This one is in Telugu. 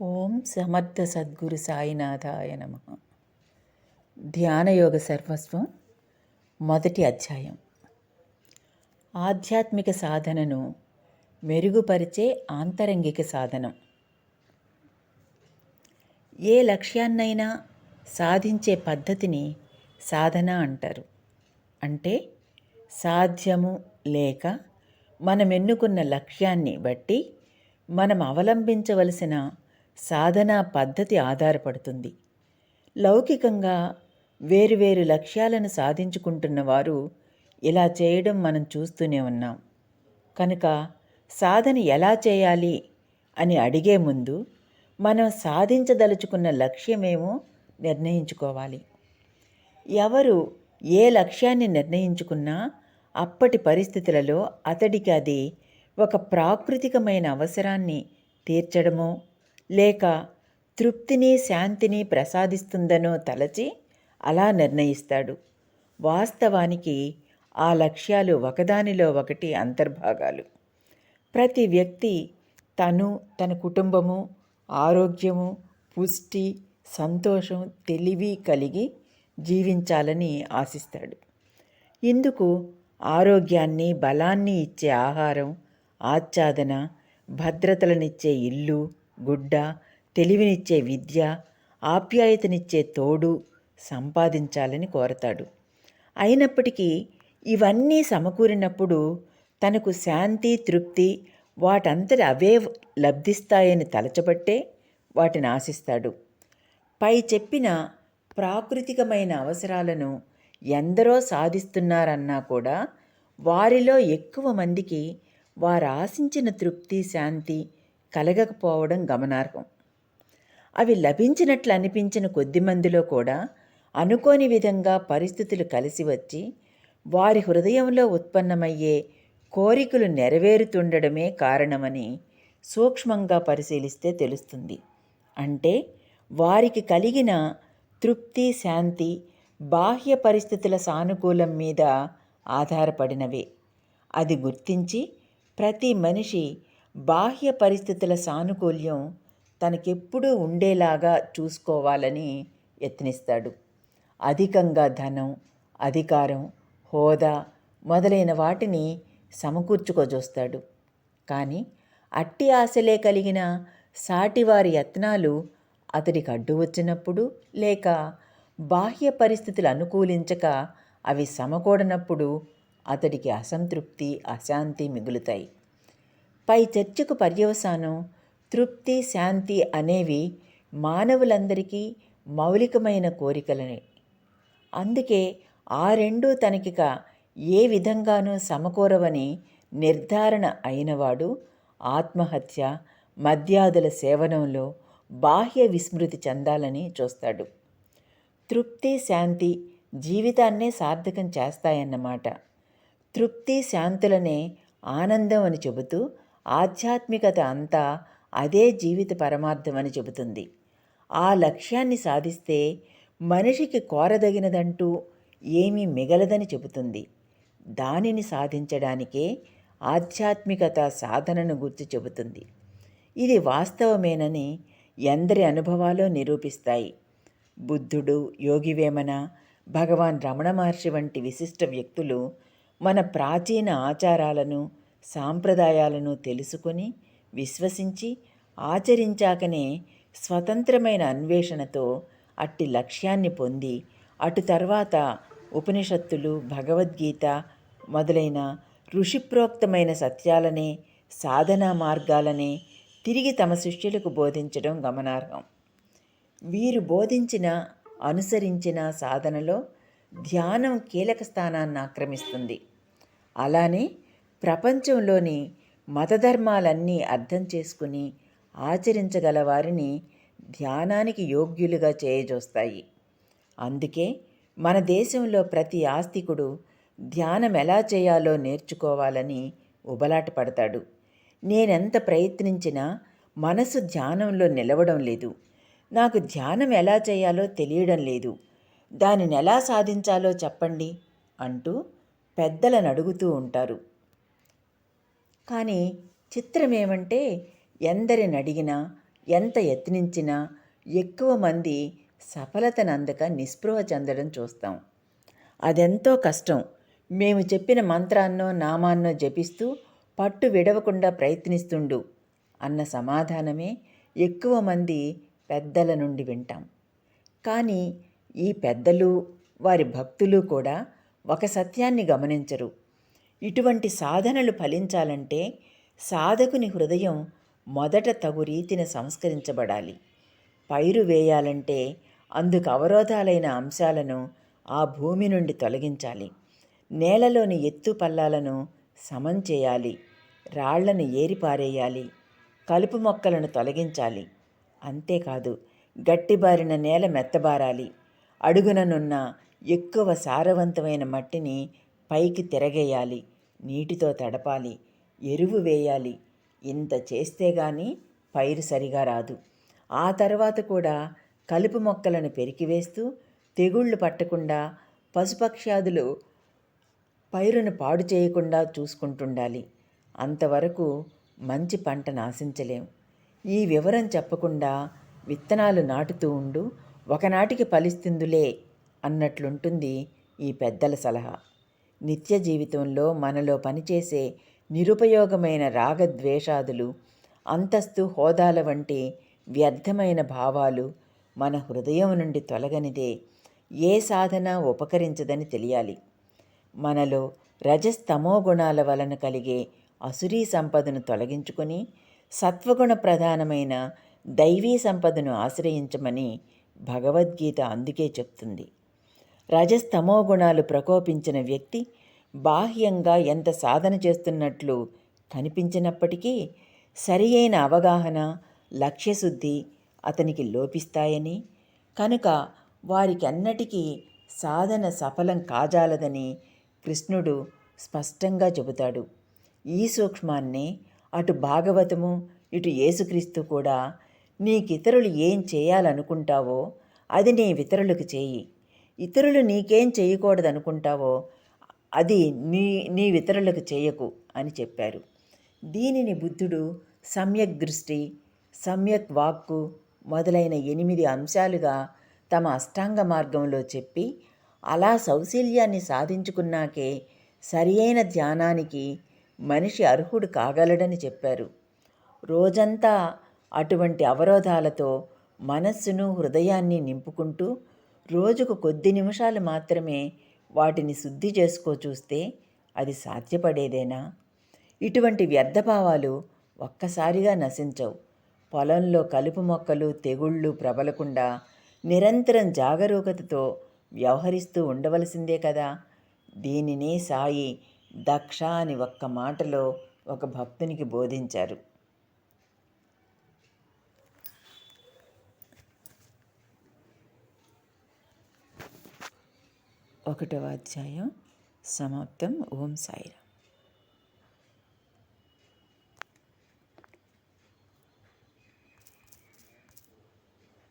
ఓం సమర్థ సద్గురు సాయినాథాయ నమ. ధ్యానయోగ సర్వస్వం మొదటి అధ్యాయం. ఆధ్యాత్మిక సాధనను మెరుగుపరిచే ఆంతరంగిక సాధనం. ఏ లక్ష్యాన్నైనా సాధించే పద్ధతిని సాధన అంటారు. అంటే సాధ్యము లేక మనం ఎన్నుకున్న లక్ష్యాన్ని బట్టి మనం అవలంబించవలసిన సాధనా పద్ధతి ఆధారపడుతుంది. లౌకికంగా వేరువేరు లక్ష్యాలను సాధించుకుంటున్న వారు ఇలా చేయడం మనం చూస్తూనే ఉన్నాం. కనుక సాధన ఎలా చేయాలి అని అడిగే ముందు మనం సాధించదలుచుకున్న లక్ష్యమేమో నిర్ణయించుకోవాలి. ఎవరు ఏ లక్ష్యాన్ని నిర్ణయించుకున్నా అప్పటి పరిస్థితులలో అతడికి అది ఒక ప్రాకృతికమైన అవసరాన్ని తీర్చడమో లేక తృప్తిని శాంతిని ప్రసాదిస్తుందనో తలచి అలా నిర్ణయిస్తాడు. వాస్తవానికి ఆ లక్ష్యాలు ఒకదానిలో ఒకటి అంతర్భాగాలు. ప్రతి వ్యక్తి తను తన కుటుంబము ఆరోగ్యము పుష్టి సంతోషం తెలివి కలిగి జీవించాలని ఆశిస్తాడు. ఇందుకు ఆరోగ్యాన్ని బలాన్ని ఇచ్చే ఆహారం ఆచ్ఛాదన భద్రతలనిచ్చే ఇల్లు గుడ్డ తెలివినిచ్చే విద్య ఆప్యాయతనిచ్చే తోడు సంపాదించాలని కోరతాడు. అయినప్పటికీ ఇవన్నీ సమకూరినప్పుడు తనకు శాంతి తృప్తి వాటంతటి అవే లబ్ధిస్తాయని తలచబట్టే వాటిని ఆశిస్తాడు. పై చెప్పిన ప్రాకృతికమైన అవసరాలను ఎందరో సాధిస్తున్నారన్నా కూడా వారిలో ఎక్కువ మందికి వారు ఆశించిన తృప్తి శాంతి కలగకపోవడం గమనార్హం. అవి లభించినట్లు అనిపించిన కొద్ది మందిలో కూడా అనుకోని విధంగా పరిస్థితులు కలిసి వచ్చి వారి హృదయంలో ఉత్పన్నమయ్యే కోరికలు నెరవేరుతుండడమే కారణమని సూక్ష్మంగా పరిశీలిస్తే తెలుస్తుంది. అంటే వారికి కలిగిన తృప్తి శాంతి బాహ్య పరిస్థితుల సానుకూలం మీద ఆధారపడినవే. అది గుర్తించి ప్రతి మనిషి బాహ్య పరిస్థితుల సానుకూల్యం తనకెప్పుడూ ఉండేలాగా చూసుకోవాలని యత్నిస్తాడు. అధికంగా ధనం అధికారం హోదా మొదలైన వాటిని సమకూర్చుకోజోస్తాడు. కానీ అట్టి ఆశలే కలిగిన సాటివారి యత్నాలు అతడికి అడ్డు వచ్చినప్పుడు లేక బాహ్య పరిస్థితులు అనుకూలించక అవి సమకూడనప్పుడు అతడికి అసంతృప్తి అశాంతి మిగులుతాయి. పై చర్చకు పర్యవసానం తృప్తి శాంతి అనేవి మానవులందరికీ మౌలికమైన కోరికలనే. అందుకే ఆ రెండు తనకిక ఏ విధంగానూ సమకూరవని నిర్ధారణ అయినవాడు ఆత్మహత్య మద్యాదుల సేవనంలో బాహ్య విస్మృతి చెందాలని చూస్తాడు. తృప్తి శాంతి జీవితాన్నే సార్థకం చేస్తాయన్నమాట. తృప్తి శాంతులనే ఆనందం అని చెబుతూ ఆధ్యాత్మికత అంతా అదే జీవిత పరమార్థమని చెబుతుంది. ఆ లక్ష్యాన్ని సాధిస్తే మనిషికి కోరదగినదంటూ ఏమీ మిగలదని చెబుతుంది. దానిని సాధించడానికే ఆధ్యాత్మికత సాధనను గుర్తు చెబుతుంది. ఇది వాస్తవమేనని ఎందరి అనుభవాలు నిరూపిస్తాయి. బుద్ధుడు యోగివేమన భగవాన్ రమణ మహర్షి వంటి విశిష్ట వ్యక్తులు మన ప్రాచీన ఆచారాలను సాంప్రదాయాలను తెలుసుకొని విశ్వసించి ఆచరించాకనే స్వతంత్రమైన అన్వేషణతో అట్టి లక్ష్యాన్ని పొంది అటు తర్వాత ఉపనిషత్తులు భగవద్గీత మొదలైన ఋషిప్రోక్తమైన సత్యాలనే సాధనా మార్గాలనే తిరిగి తమ శిష్యులకు బోధించడం గమనార్హం. వీరు బోధించిన అనుసరించిన సాధనలో ధ్యానం కీలక స్థానాన్ని ఆక్రమిస్తుంది. అలానే ప్రపంచంలోని మతధర్మాలన్నీ అర్థం చేసుకుని ఆచరించగల వారిని ధ్యానానికి యోగ్యులుగా చేయజోస్తాయి. అందుకే మన దేశంలో ప్రతి ఆస్తికుడు ధ్యానం ఎలా చేయాలో నేర్చుకోవాలని ఉబలాట పడతాడు. నేనెంత ప్రయత్నించినా మనసు ధ్యానంలో నిలవడం లేదు. నాకు ధ్యానం ఎలా చేయాలో తెలియడం లేదు. దానిని ఎలా సాధించాలో చెప్పండి అంటూ పెద్దలను అడుగుతూ ఉంటారు. కానీ చిత్రమేమంటే ఎందరిని అడిగినా ఎంత యత్నించినా ఎక్కువ మంది సఫలతనందక నిస్పృహ చెందడం చూస్తాం. అదెంతో కష్టం. మేము చెప్పిన మంత్రాన్నో నామాన్నో జపిస్తూ పట్టు విడవకుండా ప్రయత్నిస్తుండు అన్న సమాధానమే ఎక్కువ మంది పెద్దల నుండి వింటాం. కానీ ఈ పెద్దలు వారి భక్తులు కూడా ఒక సత్యాన్ని గమనించరు. ఇటువంటి సాధనలు ఫలించాలంటే సాధకుని హృదయం మొదట తగు రీతిన సంస్కరించబడాలి. పైరు వేయాలంటే అందుకు అవరోధాలైన అంశాలను ఆ భూమి నుండి తొలగించాలి. నేలలోని ఎత్తు పల్లాలను సమం చేయాలి. రాళ్ళను ఏరిపారేయాలి కలుపు మొక్కలను తొలగించాలి. అంతేకాదు గట్టిబారిన నేల మెత్తబారాలి. అడుగుననున్న ఎక్కువ సారవంతమైన మట్టిని పైకి తిరగేయాలి. నీటితో తడపాలి ఎరువు వేయాలి. ఇంత చేస్తే గాని పైరు సరిగా రాదు. ఆ తర్వాత కూడా కలుపు మొక్కలను పెరికివేస్తూ తెగుళ్ళు పట్టకుండా పశుపక్ష్యాదులు పైరును పాడు చేయకుండా చూసుకుంటుండాలి. అంతవరకు మంచి పంటను ఆశించలేం ఈ వివరం చెప్పకుండా విత్తనాలు నాటుతూ ఉండు ఒకనాటికి ఫలిస్తుందిలే అన్నట్లుంటుంది ఈ పెద్దల సలహా. నిత్య జీవితంలో మనలో పనిచేసే నిరుపయోగమైన రాగద్వేషాదులు అంతస్తు హోదాల వంటి వ్యర్థమైన భావాలు మన హృదయం నుండి తొలగనిదే ఏ సాధన ఉపకరించదని తెలియాలి. మనలో రజస్తమో గుణాల వలన కలిగే అసురీ సంపదను తొలగించుకొని సత్వగుణ ప్రధానమైన దైవీ సంపదను ఆశ్రయించమని భగవద్గీత అందుకే చెప్తుంది. రజస్తమో గుణాలు ప్రకోపించిన వ్యక్తి బాహ్యంగా ఎంత సాధన చేస్తున్నట్లు కనిపించినప్పటికీ సరి అయిన అవగాహన లక్ష్యశుద్ధి అతనికి లోపిస్తాయని కనుక వారికి అన్నటికీ సాధన సఫలం కాజాలదని కృష్ణుడు స్పష్టంగా చెబుతాడు. ఈ సూక్ష్మాన్నే అటు భాగవతము ఇటు యేసుక్రీస్తు కూడా నీకితరులు ఏం చేయాలనుకుంటావో అది నీ ఇతరులకు చేయి. ఇతరులు నీకేం చేయకూడదనుకుంటావో అది నీ నీ ఇతరులకు చేయకు అని చెప్పారు. దీనిని బుద్ధుడు సమ్యక్ దృష్టి సమ్యక్ వాక్కు మొదలైన ఎనిమిది అంశాలుగా తమ అష్టాంగ మార్గంలో చెప్పి అలా సౌశీల్యాన్ని సాధించుకున్నాకే సరియైన ధ్యానానికి మనిషి అర్హుడు కాగలడని చెప్పారు. రోజంతా అటువంటి అవరోధాలతో మనస్సును హృదయాన్ని నింపుకుంటూ రోజుకు కొద్ది నిమిషాలు మాత్రమే వాటిని శుద్ధి చేసుకో చూస్తే అది సాధ్యపడేదేనా? ఇటువంటి వ్యర్థభావాలు ఒక్కసారిగా నశించవు. పొలంలో కలుపు మొక్కలు తెగుళ్ళు ప్రబలకుండా నిరంతరం జాగరూకతతో వ్యవహరిస్తూ ఉండవలసిందే కదా? దీనినే సాయి దక్ష అని ఒక్క మాటలో ఒక భక్తునికి బోధించారు. ఒకటవ అధ్యాయం సమాప్తం. ఓం సాయిరా